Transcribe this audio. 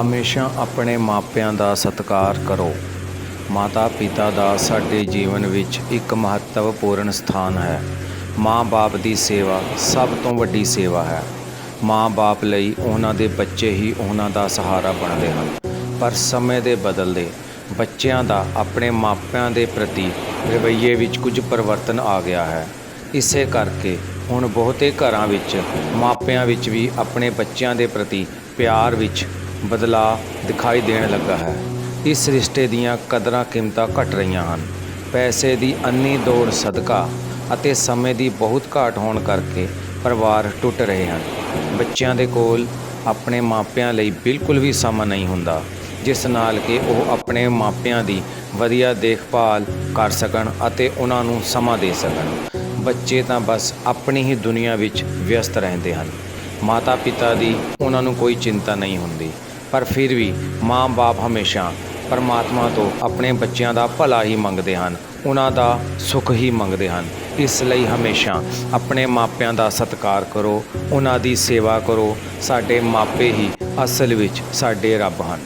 ਹਮੇਸ਼ਾ ਆਪਣੇ ਮਾਪਿਆਂ ਦਾ ਸਤਿਕਾਰ ਕਰੋ। ਮਾਤਾ ਪਿਤਾ ਦਾ ਸਾਡੇ ਜੀਵਨ ਵਿੱਚ ਇੱਕ ਮਹੱਤਵਪੂਰਨ ਸਥਾਨ ਹੈ। ਮਾਂ-ਬਾਪ ਦੀ ਸੇਵਾ ਸਭ ਤੋਂ ਵੱਡੀ ਸੇਵਾ ਹੈ। ਮਾਂ-ਬਾਪ ਲਈ ਉਹਨਾਂ ਦੇ ਬੱਚੇ ਹੀ ਉਹਨਾਂ ਦਾ ਸਹਾਰਾ ਬਣਦੇ ਹਨ। ਪਰ ਸਮੇਂ ਦੇ ਬਦਲਦੇ ਬੱਚਿਆਂ ਦਾ ਆਪਣੇ ਮਾਪਿਆਂ ਦੇ ਪ੍ਰਤੀ ਰਵੱਈਏ ਵਿੱਚ ਕੁਝ ਪਰਿਵਰਤਨ ਆ ਗਿਆ ਹੈ। ਇਸੇ ਕਰਕੇ ਹੁਣ ਬਹੁਤੇ ਘਰਾਂ ਵਿੱਚ, ਮਾਪਿਆਂ ਵਿੱਚ ਵੀ ਆਪਣੇ ਬੱਚਿਆਂ ਦੇ ਪ੍ਰਤੀ ਪਿਆਰ ਵਿੱਚ ਬਦਲਾਅ ਦਿਖਾਈ ਦੇਣ ਲੱਗਾ ਹੈ। ਇਸ ਰਿਸ਼ਤੇ ਦੀਆਂ ਕਦਰਾਂ ਕੀਮਤਾਂ ਘਟ ਰਹੀਆਂ ਹਨ। ਪੈਸੇ ਦੀ ਅੰਨੀ ਦੌੜ ਸਦਕਾ ਅਤੇ ਸਮੇਂ ਦੀ ਬਹੁਤ ਘਾਟ ਹੋਣ ਕਰਕੇ ਪਰਿਵਾਰ ਟੁੱਟ ਰਹੇ ਹਨ। ਬੱਚਿਆਂ ਦੇ ਕੋਲ ਆਪਣੇ ਮਾਪਿਆਂ ਲਈ ਬਿਲਕੁਲ ਵੀ ਸਮਾਂ ਨਹੀਂ ਹੁੰਦਾ, ਜਿਸ ਨਾਲ ਕਿ ਉਹ ਆਪਣੇ ਮਾਪਿਆਂ ਦੀ ਵਧੀਆ ਦੇਖਭਾਲ ਕਰ ਸਕਣ ਅਤੇ ਉਹਨਾਂ ਨੂੰ ਸਮਾਂ ਦੇ ਸਕਣ। ਬੱਚੇ ਤਾਂ ਬਸ ਆਪਣੀ ਹੀ ਦੁਨੀਆ ਵਿੱਚ ਵਿਅਸਤ ਰਹਿੰਦੇ ਹਨ। ਮਾਤਾ ਪਿਤਾ ਦੀ ਉਹਨਾਂ ਨੂੰ ਕੋਈ ਚਿੰਤਾ ਨਹੀਂ ਹੁੰਦੀ। ਪਰ ਫਿਰ ਵੀ ਮਾਂ-ਬਾਪ ਹਮੇਸ਼ਾ ਪਰਮਾਤਮਾ ਤੋਂ ਆਪਣੇ ਬੱਚਿਆਂ ਦਾ ਭਲਾ ਹੀ ਮੰਗਦੇ ਹਨ, ਉਹਨਾਂ ਦਾ ਸੁੱਖ ਹੀ ਮੰਗਦੇ ਹਨ। ਇਸ ਲਈ ਹਮੇਸ਼ਾ ਆਪਣੇ ਮਾਪਿਆਂ ਦਾ ਸਤਿਕਾਰ ਕਰੋ, ਉਹਨਾਂ ਦੀ ਸੇਵਾ ਕਰੋ। ਸਾਡੇ ਮਾਪੇ ਹੀ ਅਸਲ ਵਿੱਚ ਸਾਡੇ ਰੱਬ ਹਨ।